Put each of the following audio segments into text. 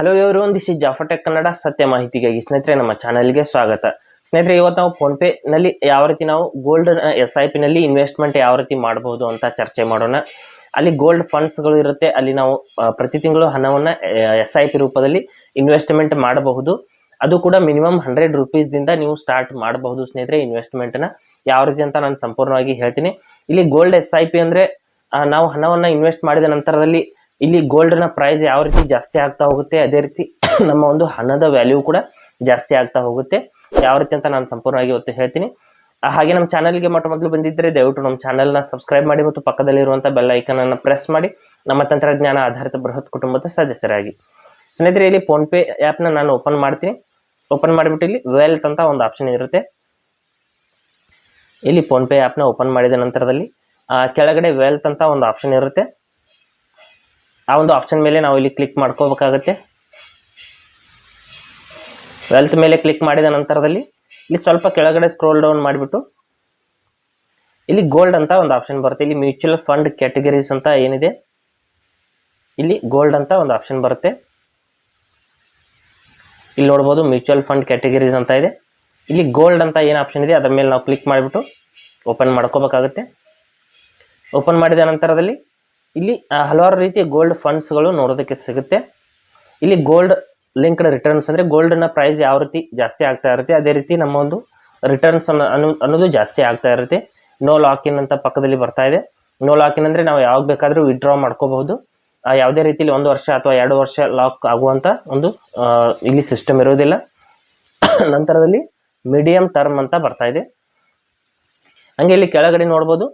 Hello ಇವರು ಒಂದಿಷ್ಟು ಜಾಫಟೆಕ್ ಕನ್ನಡ ಸತ್ಯ ಮಾಹಿತಿಗಾಗಿ ಸ್ನೇಹಿತರೆ, ನಮ್ಮ ಚಾನಲ್ಗೆ ಸ್ವಾಗತ. ಸ್ನೇಹಿತರೆ, ಇವತ್ತು ನಾವು ಫೋನ್ ಪೇ ನಲ್ಲಿ ಯಾವ ರೀತಿ ನಾವು ಗೋಲ್ಡ್ ಎಸ್ ಐ ಪಿನಲ್ಲಿ ಇನ್ವೆಸ್ಟ್ಮೆಂಟ್ ಯಾವ ರೀತಿ ಮಾಡಬಹುದು ಅಂತ ಚರ್ಚೆ ಮಾಡೋಣ. ಅಲ್ಲಿ ಗೋಲ್ಡ್ ಫಂಡ್ಸ್ಗಳು ಇರುತ್ತೆ. ಅಲ್ಲಿ ನಾವು ಪ್ರತಿ ತಿಂಗಳು ಹಣವನ್ನ ಎಸ್ ಐ ಪಿ ರೂಪದಲ್ಲಿ ಇನ್ವೆಸ್ಟ್ಮೆಂಟ್ ಮಾಡಬಹುದು. ಅದು ಕೂಡ ಮಿನಿಮಮ್ ಹಂಡ್ರೆಡ್ ದಿಂದ ನೀವು ಸ್ಟಾರ್ಟ್ ಮಾಡಬಹುದು ಸ್ನೇಹಿತರೆ ಇನ್ವೆಸ್ಟ್ಮೆಂಟ್ನ. ಯಾವ ರೀತಿ ಅಂತ ನಾನು ಸಂಪೂರ್ಣವಾಗಿ ಹೇಳ್ತೀನಿ. ಇಲ್ಲಿ ಗೋಲ್ಡ್ ಎಸ್ ಐ ಪಿ ಅಂದ್ರೆ ನಾವು ಹಣವನ್ನ ಇನ್ವೆಸ್ಟ್ ಮಾಡಿದ ನಂತರದಲ್ಲಿ ಇಲ್ಲಿ ಗೋಲ್ಡ್ನ ಪ್ರೈಸ್ ಯಾವ ರೀತಿ ಜಾಸ್ತಿ ಆಗ್ತಾ ಹೋಗುತ್ತೆ, ಅದೇ ರೀತಿ ನಮ್ಮ ಒಂದು ಹಣದ ವ್ಯಾಲ್ಯೂ ಕೂಡ ಜಾಸ್ತಿ ಆಗ್ತಾ ಹೋಗುತ್ತೆ. ಯಾವ ರೀತಿ ಅಂತ ನಾನು ಸಂಪೂರ್ಣವಾಗಿ ಇವತ್ತು ಹೇಳ್ತೀನಿ. ಹಾಗೆ ನಮ್ಮ ಚಾನಲ್ಗೆ ಮೊಟ್ಟ ಮೊದಲು ಬಂದಿದ್ದರೆ ದಯವಿಟ್ಟು ನಮ್ಮ ಚಾನಲ್ನ ಸಬ್ಸ್ಕ್ರೈಬ್ ಮಾಡಿ ಮತ್ತು ಪಕ್ಕದಲ್ಲಿರುವಂಥ ಬೆಲ್ ಅನ್ನು ಪ್ರೆಸ್ ಮಾಡಿ. ನಮ್ಮ ತಂತ್ರಜ್ಞಾನ ಆಧಾರಿತ ಬೃಹತ್ ಕುಟುಂಬದ ಸದಸ್ಯರಾಗಿ. ಸ್ನೇಹಿತರೆ, ಇಲ್ಲಿ ಫೋನ್ಪೇ ಆ್ಯಪ್ನ ನಾನು ಓಪನ್ ಮಾಡ್ತೀನಿ. ಓಪನ್ ಮಾಡಿಬಿಟ್ಟು ಇಲ್ಲಿ ವೆಲ್ತ್ ಅಂತ ಒಂದು ಆಪ್ಷನ್ ಇರುತ್ತೆ. ಇಲ್ಲಿ ಫೋನ್ಪೇ ಆ್ಯಪ್ನ ಓಪನ್ ಮಾಡಿದ ನಂತರದಲ್ಲಿ ಕೆಳಗಡೆ ವೆಲ್ತ್ ಅಂತ ಒಂದು ಆಪ್ಷನ್ ಇರುತ್ತೆ. ಆ ಒಂದು ಆಪ್ಷನ್ ಮೇಲೆ ನಾವು ಇಲ್ಲಿ ಕ್ಲಿಕ್ ಮಾಡ್ಕೋಬೇಕಾಗತ್ತೆ. ವೆಲ್ತ್ ಮೇಲೆ ಕ್ಲಿಕ್ ಮಾಡಿದ ನಂತರದಲ್ಲಿ ಇಲ್ಲಿ ಸ್ವಲ್ಪ ಕೆಳಗಡೆ ಸ್ಕ್ರೋಲ್ ಡೌನ್ ಮಾಡಿಬಿಟ್ಟು ಇಲ್ಲಿ ಗೋಲ್ಡ್ ಅಂತ ಒಂದು ಆಪ್ಷನ್ ಬರುತ್ತೆ. ಇಲ್ಲಿ ಮ್ಯೂಚುವಲ್ ಫಂಡ್ ಕ್ಯಾಟಗರೀಸ್ ಅಂತ ಏನಿದೆ? ಇಲ್ಲಿ ಗೋಲ್ಡ್ ಅಂತ ಒಂದು ಆಪ್ಷನ್ ಬರುತ್ತೆ. ಇಲ್ಲಿ ನೋಡ್ಬೋದು ಮ್ಯೂಚುವಲ್ ಫಂಡ್ ಕ್ಯಾಟಗರೀಸ್ ಅಂತ ಇದೆ. ಇಲ್ಲಿ ಗೋಲ್ಡ್ ಅಂತ ಏನು ಆಪ್ಷನ್ ಇದೆ? ಅದರ ಮೇಲೆ ನಾವು ಕ್ಲಿಕ್ ಮಾಡಿಬಿಟ್ಟು ಓಪನ್ ಮಾಡ್ಕೋಬೇಕಾಗುತ್ತೆ. ಓಪನ್ ಮಾಡಿದ ನಂತರದಲ್ಲಿ ಇಲ್ಲಿ ಹಲವಾರು ರೀತಿಯ ಗೋಲ್ಡ್ ಫಂಡ್ಸ್ಗಳು ನೋಡೋದಕ್ಕೆ ಸಿಗುತ್ತೆ. ಇಲ್ಲಿ ಗೋಲ್ಡ್ ಲಿಂಕ್ಡ್ ರಿಟರ್ನ್ಸ್ ಅಂದರೆ ಗೋಲ್ಡ್ನ ಪ್ರೈಸ್ ಯಾವ ರೀತಿ ಜಾಸ್ತಿ ಆಗ್ತಾ ಇರುತ್ತೆ, ಅದೇ ರೀತಿ ನಮ್ಮ ಒಂದು ರಿಟರ್ನ್ಸ್ ಅನ್ನೋ ಅನ್ನೋದು ಜಾಸ್ತಿ ಆಗ್ತಾ ಇರುತ್ತೆ. ನೋ ಲಾಕಿನ್ ಅಂತ ಪಕ್ಕದಲ್ಲಿ ಬರ್ತಾ ಇದೆ. ನೋ ಲಾಕಿನ್ ಅಂದರೆ ನಾವು ಯಾವಾಗ ಬೇಕಾದರೂ ವಿಡ್ರಾ ಮಾಡ್ಕೋಬಹುದು. ಯಾವುದೇ ರೀತಿಯಲ್ಲಿ ಒಂದು ವರ್ಷ ಅಥವಾ ಎರಡು ವರ್ಷ ಲಾಕ್ ಆಗುವಂಥ ಒಂದು ಇಲ್ಲಿ ಸಿಸ್ಟಮ್ ಇರೋದಿಲ್ಲ ನಂತರದಲ್ಲಿ ಮೀಡಿಯಂ ಟರ್ಮ್ ಅಂತ ಬರ್ತಾ ಇದೆ. ಹಂಗೆ ಇಲ್ಲಿ ಕೆಳಗಡೆ ನೋಡ್ಬೋದು.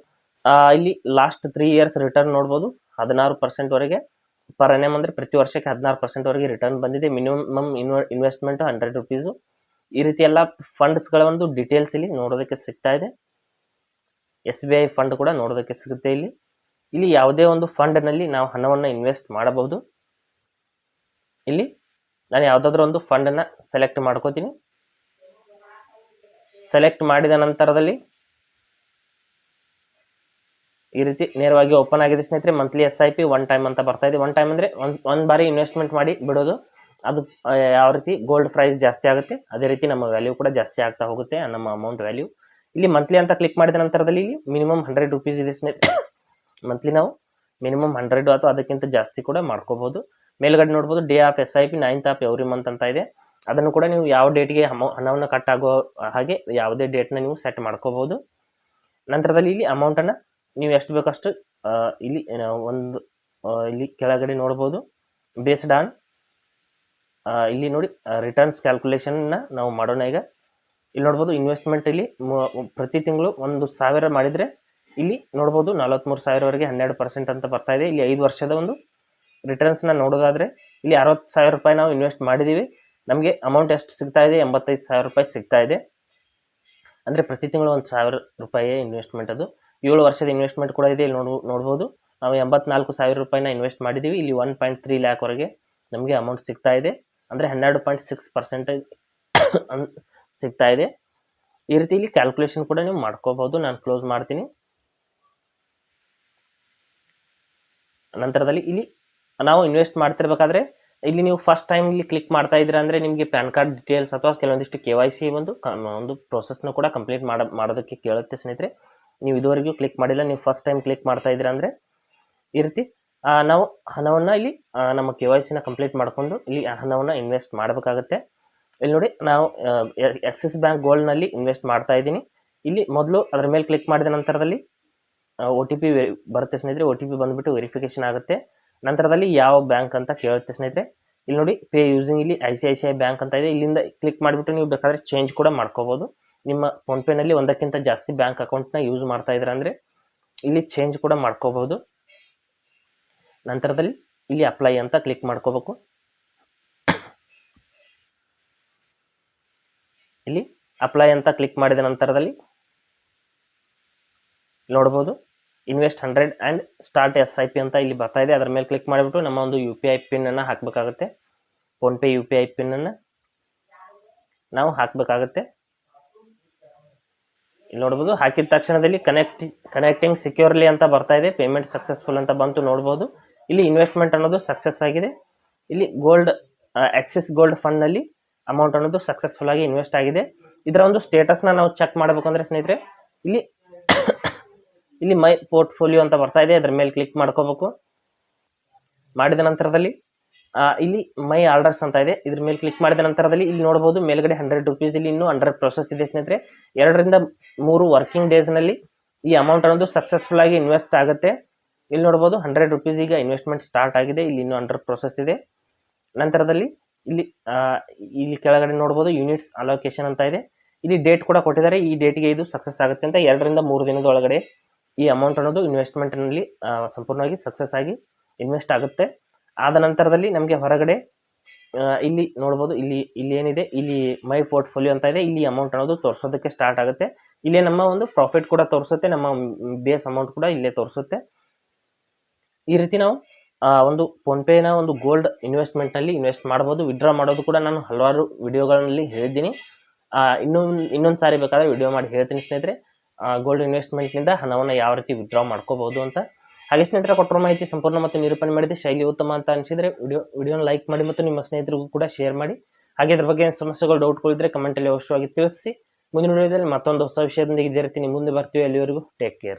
ಇಲ್ಲಿ ಲಾಸ್ಟ್ ತ್ರೀ ಇಯರ್ಸ್ ರಿಟರ್ನ್ ನೋಡ್ಬೋದು. ಹದಿನಾರು ಪರ್ಸೆಂಟ್ವರೆಗೆ ಪರ್ ಎನ್ ಎಂ ಅಂದರೆ ಪ್ರತಿ ವರ್ಷಕ್ಕೆ ಹದಿನಾರು ಪರ್ಸೆಂಟ್ವರೆಗೆ ರಿಟರ್ನ್ ಬಂದಿದೆ. ಮಿನಿಮಮ್ ಇನ್ವ ಇನ್ವೆಸ್ಟ್ಮೆಂಟ್ ಹಂಡ್ರೆಡ್ ರುಪೀಸು ಈ ರೀತಿ ಎಲ್ಲ ಫಂಡ್ಸ್ಗಳ ಒಂದು ಡೀಟೇಲ್ಸ್ ಇಲ್ಲಿ ನೋಡೋದಕ್ಕೆ ಸಿಗ್ತಾ ಇದೆ. ಎಸ್ ಬಿ ಐ ಫಂಡ್ ಕೂಡ ನೋಡೋದಕ್ಕೆ ಸಿಗುತ್ತೆ ಇಲ್ಲಿ. ಇಲ್ಲಿ ಯಾವುದೇ ಒಂದು ಫಂಡ್ನಲ್ಲಿ ನಾವು ಹಣವನ್ನು ಇನ್ವೆಸ್ಟ್ ಮಾಡಬಹುದು. ಇಲ್ಲಿ ನಾನು ಯಾವುದಾದ್ರೂ ಒಂದು ಫಂಡನ್ನು ಸೆಲೆಕ್ಟ್ ಮಾಡ್ಕೋತೀನಿ. ಸೆಲೆಕ್ಟ್ ಮಾಡಿದ ನಂತರದಲ್ಲಿ ಈ ರೀತಿ ನೇರವಾಗಿ ಓಪನ್ ಆಗಿದೆ ಸ್ನೇಹಿತರೆ monthly S I P one time ಅಂತ ಬರ್ತಾ ಇದೆ. ಒನ್ ಟೈಮ್ ಅಂದರೆ ಒಂದು ಒಂದು ಬಾರಿ ಇನ್ವೆಸ್ಟ್ಮೆಂಟ್ ಮಾಡಿ ಬಿಡೋದು. ಅದು ಯಾವ ರೀತಿ ಗೋಲ್ಡ್ ಪ್ರೈಸ್ ಜಾಸ್ತಿ ಆಗುತ್ತೆ, ಅದೇ ರೀತಿ ನಮ್ಮ ವ್ಯಾಲ್ಯೂ ಕೂಡ ಜಾಸ್ತಿ ಆಗ್ತಾ ಹೋಗುತ್ತೆ, ನಮ್ಮ ಅಮೌಂಟ್ ವ್ಯಾಲ್ಯೂ ಇಲ್ಲಿ ಮಂತ್ಲಿ ಅಂತ ಕ್ಲಿಕ್ ಮಾಡಿದ ನಂತರದಲ್ಲಿ ಇಲ್ಲಿ ಮಿನಿಮಮ್ ಹಂಡ್ರೆಡ್ ರುಪೀಸ್ ಇದೆ ಸ್ನೇಹಿತರೆ. ಮಂತ್ಲಿ ನಾವು ಮಿನಿಮಮ್ ಹಂಡ್ರೆಡ್ ಅಥವಾ ಅದಕ್ಕಿಂತ ಜಾಸ್ತಿ ಕೂಡ ಮಾಡ್ಕೋಬಹುದು. ಮೇಲ್ಗಡೆ ನೋಡ್ಬೋದು day of S I P ninth of every month ಅಂತ ಇದೆ. ಅದನ್ನು ಕೂಡ ನೀವು ಯಾವ ಡೇಟ್ಗೆ ಹಣವನ್ನು ಕಟ್ ಆಗೋ ಹಾಗೆ ಯಾವುದೇ ಡೇಟ್ನ ನೀವು ಸೆಟ್ ಮಾಡ್ಕೋಬಹುದು. ನಂತರದಲ್ಲಿ ಇಲ್ಲಿ ಅಮೌಂಟನ್ನು ನೀವು ಎಷ್ಟು ಬೇಕಷ್ಟು ಇಲ್ಲಿ ಒಂದು ಇಲ್ಲಿ ಕೆಳಗಡೆ ನೋಡ್ಬೋದು. ಬೇಸ್ಡ್ ಆನ್ ಇಲ್ಲಿ ನೋಡಿ ರಿಟರ್ನ್ಸ್ ಕ್ಯಾಲ್ಕುಲೇಷನ್ನ ನಾವು ಮಾಡೋಣ ಈಗ. ಇಲ್ಲಿ ನೋಡ್ಬೋದು ಇನ್ವೆಸ್ಟ್ಮೆಂಟ್ ಇಲ್ಲಿ ಪ್ರತಿ ತಿಂಗಳು ಒಂದು ಸಾವಿರ ಮಾಡಿದರೆ, ಇಲ್ಲಿ ನೋಡ್ಬೋದು ನಲವತ್ತ್ಮೂರು ಸಾವಿರವರೆಗೆ ಹನ್ನೆರಡು ಪರ್ಸೆಂಟ್ ಅಂತ ಬರ್ತಾ ಇದೆ. ಇಲ್ಲಿ ಐದು ವರ್ಷದ ಒಂದು ರಿಟರ್ನ್ಸ್ನ ನೋಡೋದಾದರೆ, ಇಲ್ಲಿ ಅರವತ್ತು ಸಾವಿರ ರೂಪಾಯಿ ನಾವು ಇನ್ವೆಸ್ಟ್ ಮಾಡಿದ್ದೀವಿ ನಮಗೆ ಅಮೌಂಟ್ ಎಷ್ಟು ಸಿಗ್ತಾ ಇದೆ? ಎಂಬತ್ತೈದು ಸಾವಿರ ರೂಪಾಯಿ ಸಿಗ್ತಾ ಇದೆ. ಅಂದರೆ ಪ್ರತಿ ತಿಂಗಳು ಒಂದು ಸಾವಿರ ರೂಪಾಯಿ ಇನ್ವೆಸ್ಟ್ಮೆಂಟ್ ಅದು. ಏಳು ವರ್ಷದ ಇನ್ವೆಸ್ಟ್ಮೆಂಟ್ ಕೂಡ ಇದೆ, ಇಲ್ಲಿ ನೋಡ್, ನೋಡ್ಬೋದು. ನಾವು ಎಂಬತ್ನಾಲ್ಕು ಸಾವಿರ ರೂಪಾಯಿನ ಇನ್ವೆಸ್ಟ್ ಮಾಡಿದ್ದೀವಿ ಇಲ್ಲಿ ಒನ್ ಪಾಯಿಂಟ್ ತ್ರೀ ಲ್ಯಾಕ್ವರೆಗೆ ನಮಗೆ ಅಮೌಂಟ್ ಸಿಗ್ತಾ ಇದೆ. ಅಂದರೆ ಹನ್ನೆರಡು ಪಾಯಿಂಟ್ ಸಿಕ್ಸ್ ಪರ್ಸೆಂಟೇಜ್ ಸಿಗ್ತಾ ಇದೆ. ಈ ರೀತಿ ಇಲ್ಲಿ ಕ್ಯಾಲ್ಕುಲೇಷನ್ ಕೂಡ ನೀವು ಮಾಡ್ಕೋಬಹುದು. ನಾನು ಕ್ಲೋಸ್ ಮಾಡ್ತೀನಿ. ನಂತರದಲ್ಲಿ ಇಲ್ಲಿ ನಾವು ಇನ್ವೆಸ್ಟ್ ಮಾಡ್ತಿರ್ಬೇಕಾದ್ರೆ ಇಲ್ಲಿ ನೀವು ಫಸ್ಟ್ ಟೈಮ್ ಇಲ್ಲಿ ಕ್ಲಿಕ್ ಮಾಡ್ತಾ ಇದ್ದೀರಾ ಅಂದರೆ ನಿಮಗೆ ಪ್ಯಾನ್ ಕಾರ್ಡ್ ಡೀಟೇಲ್ಸ್ ಅಥವಾ ಕೆಲವೊಂದಿಷ್ಟು ಕೆ ವೈ ಸಿ ಒಂದು ಒಂದು ಪ್ರೊಸೆಸ್ನ ಕೂಡ ಕಂಪ್ಲೀಟ್ ಮಾಡ, ಮಾಡೋದಕ್ಕೆ ಕೇಳುತ್ತೆ ಸ್ನೇಹಿತರೆ. ನೀವು ಇದುವರೆಗೂ ಕ್ಲಿಕ್ ಮಾಡಿಲ್ಲ, ನೀವು ಫಸ್ಟ್ ಟೈಮ್ ಕ್ಲಿಕ್ ಮಾಡ್ತಾ ಇದ್ದೀರಾ ಅಂದರೆ ಈ ರೀತಿ ನಾವು ಹಣವನ್ನು ಇಲ್ಲಿ ನಮ್ಮ ಕೆ ವೈ ಸಿನ ಕಂಪ್ಲೀಟ್ ಮಾಡಿಕೊಂಡು ಇಲ್ಲಿ ಹಣವನ್ನು ಇನ್ವೆಸ್ಟ್ ಮಾಡಬೇಕಾಗುತ್ತೆ. ಇಲ್ಲಿ ನೋಡಿ, ನಾವು ಎಕ್ಸಿಸ್ ಬ್ಯಾಂಕ್ ಗೋಲ್ಡ್ನಲ್ಲಿ ಇನ್ವೆಸ್ಟ್ ಮಾಡ್ತಾ ಇದ್ದೀನಿ. ಇಲ್ಲಿ ಮೊದಲು ಅದರ ಮೇಲೆ ಕ್ಲಿಕ್ ಮಾಡಿದ ನಂತರದಲ್ಲಿ ಒ ಟಿ ಪಿ ಬರುತ್ತೆ ಸ್ನೇಹಿತರೆ ಒ ಟಿ ಪಿ ಬಂದುಬಿಟ್ಟು ವೆರಿಫಿಕೇಶನ್ ಆಗುತ್ತೆ. ನಂತರದಲ್ಲಿ ಯಾವ ಬ್ಯಾಂಕ್ ಅಂತ ಕೇಳುತ್ತೆ ಸ್ನೇಹಿತರೆ, ಇಲ್ಲಿ ನೋಡಿ ಪೇ ಯೂಸಿಂಗ್ ಇಲ್ಲಿ I C I C I bank ಅಂತ ಇದೆ. ಇಲ್ಲಿಂದ ಕ್ಲಿಕ್ ಮಾಡಿಬಿಟ್ಟು ನೀವು ಬೇಕಾದರೆ ಚೇಂಜ್ ಕೂಡ ಮಾಡ್ಕೋಬೋದು. ನಿಮ್ಮ ಫೋನ್ಪೇನಲ್ಲಿ ಒಂದಕ್ಕಿಂತ ಜಾಸ್ತಿ ಬ್ಯಾಂಕ್ ಅಕೌಂಟ್ನ ಯೂಸ್ ಮಾಡ್ತಾ ಇದ್ದೀರಾ ಅಂದರೆ ಇಲ್ಲಿ ಚೇಂಜ್ ಕೂಡ ಮಾಡ್ಕೋಬಹುದು. ನಂತರದಲ್ಲಿ ಇಲ್ಲಿ ಅಪ್ಲೈ ಅಂತ ಕ್ಲಿಕ್ ಮಾಡ್ಕೋಬೇಕು. ಇಲ್ಲಿ ಅಪ್ಲೈ ಅಂತ ಕ್ಲಿಕ್ ಮಾಡಿದ ನಂತರದಲ್ಲಿ ನೋಡ್ಬೋದು. Invest hundred and start S I P ಅಂತ ಇಲ್ಲಿ ಬರ್ತಾ ಇದೆ. ಅದರ ಮೇಲೆ ಕ್ಲಿಕ್ ಮಾಡಿಬಿಟ್ಟು ನಮ್ಮ ಒಂದು ಯು ಪಿ ಐ ಪಿನ್ನನ್ನು ಹಾಕಬೇಕಾಗುತ್ತೆ. ಫೋನ್ಪೇ ಯು ಪಿ ಐ ಪಿನ್ನನ್ನು ನಾವು ಹಾಕಬೇಕಾಗುತ್ತೆ. ಇಲ್ಲಿ ನೋಡ್ಬೋದು, ಹಾಕಿದ ತಕ್ಷಣದಲ್ಲಿ ಕನೆಕ್ಟ್ ಕನೆಕ್ಟಿಂಗ್ ಸೆಕ್ಯೂರ್ಲಿ ಅಂತ ಬರ್ತಾ ಇದೆ. ಪೇಮೆಂಟ್ ಸಕ್ಸಸ್ಫುಲ್ ಅಂತ ಬಂತು ನೋಡ್ಬೋದು. ಇಲ್ಲಿ ಇನ್ವೆಸ್ಟ್ಮೆಂಟ್ ಅನ್ನೋದು ಸಕ್ಸಸ್ ಆಗಿದೆ. ಇಲ್ಲಿ ಗೋಲ್ಡ್ ಆಕ್ಸಿಸ್ ಗೋಲ್ಡ್ ಫಂಡ್ನಲ್ಲಿ ಅಮೌಂಟ್ ಅನ್ನೋದು ಸಕ್ಸಸ್ಫುಲ್ ಆಗಿ ಇನ್ವೆಸ್ಟ್ ಆಗಿದೆ. ಇದರ ಒಂದು ಸ್ಟೇಟಸ್ನ ನಾವು ಚೆಕ್ ಮಾಡಬೇಕು ಅಂದರೆ ಸ್ನೇಹಿತರೆ, ಇಲ್ಲಿ ಇಲ್ಲಿ ಮೈ ಪೋರ್ಟ್ಫೋಲಿಯೋ ಅಂತ ಬರ್ತಾ ಇದೆ. ಅದ್ರ ಮೇಲೆ ಕ್ಲಿಕ್ ಮಾಡ್ಕೋಬೇಕು. ಮಾಡಿದ ನಂತರದಲ್ಲಿ ಇಲ್ಲಿ ಮೈ ಆರ್ಡರ್ಸ್ ಅಂತ ಇದೆ. ಇದ್ರ ಮೇಲೆ ಕ್ಲಿಕ್ ಮಾಡಿದ ನಂತರದಲ್ಲಿ ಇಲ್ಲಿ ನೋಡಬಹುದು ಮೇಲ್ಗಡೆ ಹಂಡ್ರೆಡ್ ರುಪೀಸ್ ಇಲ್ಲಿ ಇನ್ನೂ ಅಂಡರ್ ಪ್ರೊಸೆಸ್ ಇದೆ ಸ್ನೇಹಿತರೆ. ಎರಡರಿಂದ ಮೂರು ವರ್ಕಿಂಗ್ ಡೇಸ್ನಲ್ಲಿ ಈ ಅಮೌಂಟ್ ಅನ್ನೋದು ಸಕ್ಸಸ್ಫುಲ್ ಆಗಿ ಇನ್ವೆಸ್ಟ್ ಆಗುತ್ತೆ. ಇಲ್ಲಿ ನೋಡಬಹುದು ಹಂಡ್ರೆಡ್ ರುಪೀಸ್ ಈಗ ಇನ್ವೆಸ್ಟ್ಮೆಂಟ್ ಸ್ಟಾರ್ಟ್ ಆಗಿದೆ. ಇಲ್ಲಿ ಇನ್ನೂ ಅಂಡರ್ ಪ್ರೊಸೆಸ್ ಇದೆ. ನಂತರದಲ್ಲಿ ಇಲ್ಲಿ ಇಲ್ಲಿ ಕೆಳಗಡೆ ನೋಡಬಹುದು ಯೂನಿಟ್ಸ್ ಅಲೋಕೇಶನ್ ಅಂತ ಇದೆ. ಇಲ್ಲಿ ಡೇಟ್ ಕೂಡ ಕೊಟ್ಟಿದ್ದಾರೆ. ಈ ಡೇಟ್ಗೆ ಇದು ಸಕ್ಸಸ್ ಆಗುತ್ತೆ ಅಂತ ಎರಡರಿಂದ ಮೂರು ದಿನದ ಒಳಗಡೆ ಈ ಅಮೌಂಟ್ ಅನ್ನೋದು ಇನ್ವೆಸ್ಟ್ಮೆಂಟ್ನಲ್ಲಿ ಸಂಪೂರ್ಣವಾಗಿ ಸಕ್ಸಸ್ ಆಗಿ ಇನ್ವೆಸ್ಟ್ ಆಗುತ್ತೆ. ಆದ ನಂತರದಲ್ಲಿ ನಮಗೆ ಹೊರಗಡೆ ಇಲ್ಲಿ ನೋಡ್ಬೋದು, ಇಲ್ಲಿ ಇಲ್ಲಿ ಏನಿದೆ, ಇಲ್ಲಿ ಮೈ ಪೋರ್ಟ್ಫೋಲಿಯೋ ಅಂತ ಇದೆ, ಇಲ್ಲಿ ಅಮೌಂಟ್ ಅನ್ನೋದು ತೋರಿಸೋದಕ್ಕೆ ಸ್ಟಾರ್ಟ್ ಆಗುತ್ತೆ. ಇಲ್ಲೇ ನಮ್ಮ ಒಂದು ಪ್ರಾಫಿಟ್ ಕೂಡ ತೋರಿಸುತ್ತೆ, ನಮ್ಮ ಬೇಸ್ ಅಮೌಂಟ್ ಕೂಡ ಇಲ್ಲೇ ತೋರಿಸುತ್ತೆ. ಈ ರೀತಿ ನಾವು ಒಂದು ಫೋನ್ಪೇನ ಒಂದು ಗೋಲ್ಡ್ ಇನ್ವೆಸ್ಟ್ಮೆಂಟ್ನಲ್ಲಿ ಇನ್ವೆಸ್ಟ್ ಮಾಡ್ಬೋದು ವಿಡ್ರಾ ಮಾಡೋದು ಕೂಡ ನಾನು ಹಲವಾರು ವಿಡಿಯೋಗಳಲ್ಲಿ ಹೇಳಿದ್ದೀನಿ. ಇನ್ನೊಂದು ಇನ್ನೊಂದು ಸಾರಿ ಬೇಕಾದ್ರೆ ವಿಡಿಯೋ ಮಾಡಿ ಹೇಳ್ತೀನಿ ಸ್ನೇಹಿತರೆ. ಗೋಲ್ಡ್ ಇನ್ವೆಸ್ಟ್ಮೆಂಟ್ನಿಂದ ಹಣವನ್ನು ಯಾವ ರೀತಿ ವಿಡ್ರಾ ಮಾಡ್ಕೋಬಹುದು ಅಂತ. ಹಾಗೆ ಸ್ನೇಹಿತರೆ, ಕೊಟ್ಟರು ಮಾಹಿತಿ ಸಂಪೂರ್ಣ ಮತ್ತು ನಿರೂಪಣೆ ಮಾಡಿದೆ. ಶೈಲಿ ಉತ್ತಮ ಅಂತ ಅನಿಸಿದರೆ ವಿಡಿಯೋ, ವಿಡಿಯೋನ ಲೈಕ್ ಮಾಡಿ ಮತ್ತು ನಿಮ್ಮ ಸ್ನೇಹಿತರಿಗೂ ಕೂಡ ಶೇರ್ ಮಾಡಿ. ಹಾಗೆ ಇದ್ರ ಬಗ್ಗೆ ಸಮಸ್ಯೆಗಳು ಡೌಟ್ಗಳಿದ್ರೆ ಕಮೆಂಟಲ್ಲಿ ಅವಶ್ಯವಾಗಿ ತಿಳಿಸಿ. ಮುಂದಿನ ವಿಡಿಯೋದಲ್ಲಿ ಮತ್ತೊಂದು ಹೊಸ ವಿಷಯದೊಂದಿಗೆ ಇದೇ ರೀತಿ ನಿಮ್ಮ ಮುಂದೆ ಬರ್ತೀವಿ. ಅಲ್ಲಿವರೆಗೂ ಟೇಕ್ ಕೇರ್